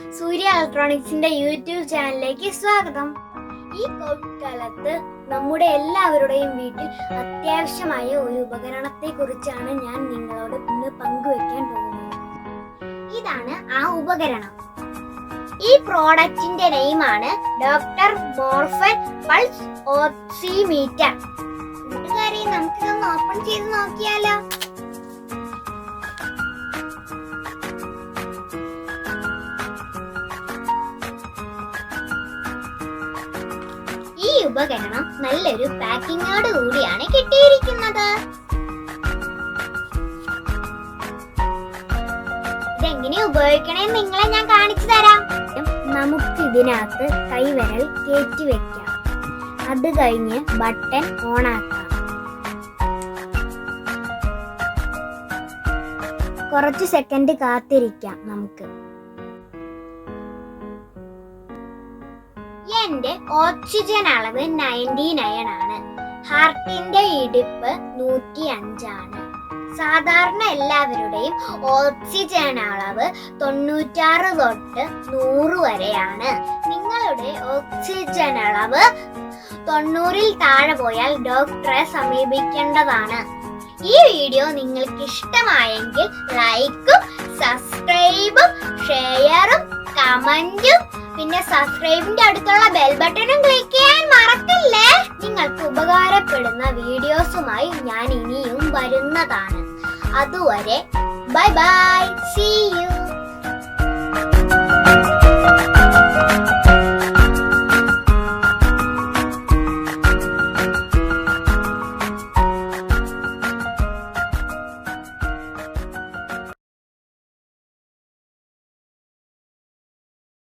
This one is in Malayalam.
ഇലക്ട്രോണിക്സിന്റെ യൂട്യൂബ് ചാനലിലേക്ക് സ്വാഗതം. ഈ കോവിഡ് കാലത്ത് നമ്മുടെ എല്ലാവരുടെയും വീട്ടിൽ അത്യാവശ്യമായ ഒരു ഉപകരണത്തെ കുറിച്ചാണ് ഞാൻ നിങ്ങളോട് ഇന്ന് പങ്കുവെക്കാൻ പോകുന്നത്. ഇതാണ് ആ ഉപകരണം. ഈ പ്രോഡക്റ്റിന്റെ നെയിമാണ് ഡോക്ടർ മോർഫൻ പൾസ് ഓക്സിമീറ്റർ. കൂട്ടുകാരെ നമുക്കിതൊന്ന് ഓപ്പൺ ചെയ്ത് നോക്കിയാലോ? ഉപകരണം നല്ലൊരു പാക്കിങ്ങോട് കൂടിയാണ് കിട്ടിയിരിക്കുന്നത്. ഇതെങ്ങനെ ഉപയോഗിക്കണേ നിങ്ങളെ ഞാൻ കാണിച്ചു തരാം. നമുക്ക് ഇതിനകത്ത് കൈവരൽ കയറ്റി വെക്കാം. അത് കഴിഞ്ഞ് ബട്ടൺ ഓൺ ആക്കാം കുറച്ച് സെക്കൻഡ് കാത്തിരിക്കാം നമുക്ക്. എന്റെ ഓക്സിജൻ അളവ് നയന്റി നയൻ ആണ്. ഹാർട്ടിന്റെ ഇടിപ്പ് നൂറ്റി അഞ്ചാണ് സാധാരണ എല്ലാവരുടെയും ഓക്സിജൻ അളവ് തൊണ്ണൂറ്റാറ് തൊട്ട് നൂറ് വരെയാണ്. നിങ്ങളുടെ ഓക്സിജൻ അളവ് തൊണ്ണൂറിൽ താഴെ പോയാൽ ഡോക്ടറെ സമീപിക്കേണ്ടതാണ്. ഈ വീഡിയോ നിങ്ങൾക്ക് ഇഷ്ടമായെങ്കിൽ ലൈക്കും സബ്സ്ക്രൈബും ഷെയറും കമന്റും പിന്നെ സബ്സ്ക്രൈബിന്റെ അടുത്തുള്ള ബെൽ ബട്ടണും ക്ലിക്ക് ചെയ്യാൻ മറക്കല്ലേ? നിങ്ങൾക്ക് ഉപകാരപ്പെടുന്ന വീഡിയോസുമായി ഞാൻ ഇനിയും വരുന്നതാണ്. അതുവരെ ബൈ ബൈ സീ യു